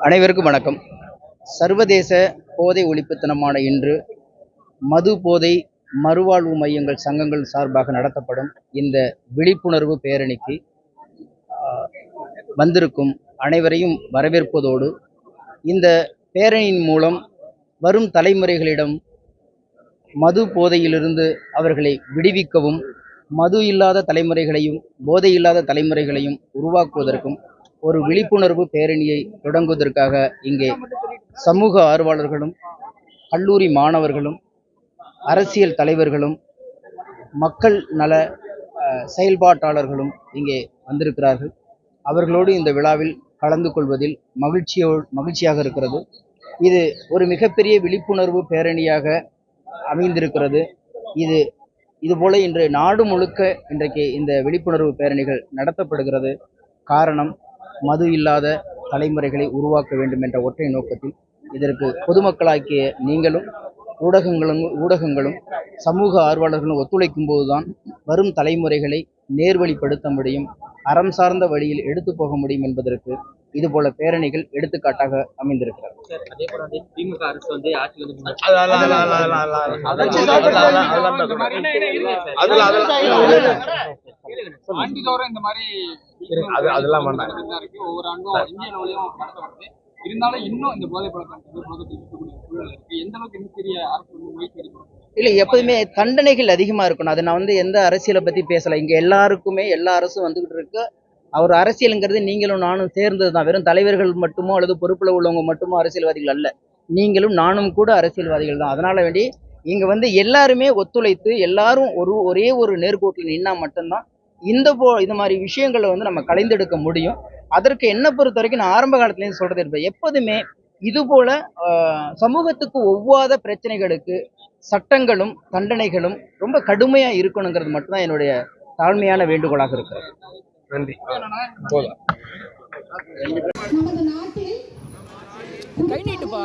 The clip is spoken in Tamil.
அனைவருக்கும் வணக்கம். சர்வதேச போதை ஒழிப்பு தினமான இன்று மது போதை மறுவாழ்வு மையங்கள் சங்கங்கள் சார்பாக நடத்தப்படும் இந்த விழிப்புணர்வு பேரணிக்கு வந்திருக்கும் அனைவரையும் வரவேற்பதோடு இந்த பேரணியின் மூலம் வரும் தலைமுறைகளிடம் மது போதையிலிருந்து அவர்களை விடுவிக்கவும் மது இல்லாத தலைமுறைகளையும் போதை இல்லாத தலைமுறைகளையும் உருவாக்குவதற்கும் ஒரு விழிப்புணர்வு பேரணியை தொடங்குவதற்காக இங்கே சமூக ஆர்வலர்களும் கல்லூரி மாணவர்களும் அரசியல் தலைவர்களும் மக்கள் நல செயல்பாட்டாளர்களும் இங்கே வந்திருக்கிறார்கள். அவர்களோடு இந்த விழாவில் கலந்து கொள்வதில் மகிழ்ச்சியோ மகிழ்ச்சியாக இருக்கிறது. இது ஒரு மிகப்பெரிய விழிப்புணர்வு பேரணியாக அமைந்திருக்கிறது. இது இதுபோல இன்று நாடு முழுக்க இன்றைக்கு இந்த விழிப்புணர்வு பேரணிகள் நடத்தப்படுகிறது. காரணம் மது இல்லாத தலைமுறைகளை உருவாக்க வேண்டும் என்ற ஒற்றை நோக்கத்தில் இதற்கு பொதுமக்களாக்கிய நீங்களும் ஊடகங்களும் ஊடகங்களும் சமூக ஆர்வலர்களும் ஒத்துழைக்கும் போதுதான் வரும் தலைமுறைகளை நேர்வழிப்படுத்த முடியும் அறம் சார்ந்த வழியில் எடுத்து போக முடியும் என்பதற்கு பேரணிகள் எடுத்துக்காட்டாக அமைந்திருக்கிறது அதே போல பேசக்கூடாது. அதெல்லாம் அதெல்லாம் ஆண்டுதோறும் இந்த மாதிரி அது அதெல்லாம் இருக்கு. ஒவ்வொரு ஆண்டும் இந்திய அளவுலயும் நடத்தப்படுது. இருந்தாலும் இன்னும் இந்த போதை பழக்கம் எந்த அளவுக்கு இன்னும் பெரிய அரசு வந்து முயற்சி எடுக்கணும்? இல்லை எப்போதுமே தண்டனைகள் அதிகமாக இருக்கணும். அது நான் வந்து எந்த அரசியலை பற்றி பேசலை. இங்கே எல்லாருக்குமே எல்லா அரசும் வந்துகிட்டு இருக்கு. அவர் அரசியலுங்கிறது நீங்களும் நானும் சேர்ந்தது தான். வெறும் தலைவர்கள் மட்டுமோ அல்லது பொறுப்பில் உள்ளவங்க மட்டுமோ அரசியல்வாதிகள் அல்ல. நீங்களும் நானும் கூட அரசியல்வாதிகள் தான். அதனால வேண்டி இங்கே வந்து எல்லாருமே ஒத்துழைத்து எல்லாரும் ஒரு ஒரே ஒரு நேர்கோட்டில் நின்னா மட்டும்தான் இந்த போ இந்த மாதிரி விஷயங்களை வந்து நம்ம கலைந்தெடுக்க முடியும். அதற்கு என்ன பொறுத்த வரைக்கும் நான் ஆரம்ப காலத்துலேருந்து சொல்றது இருப்பேன் எப்போதுமே இது போல சமூகத்துக்கு ஒவ்வாத பிரச்சனைகளுக்கு சட்டங்களும் தண்டனைகளும் ரொம்ப கடுமையா இருக்கணுங்கிறது மட்டும்தான் என்னுடைய தாழ்மையான வேண்டுகோளாக இருக்கிறது. நன்றி. கை நீட்டுப்பா.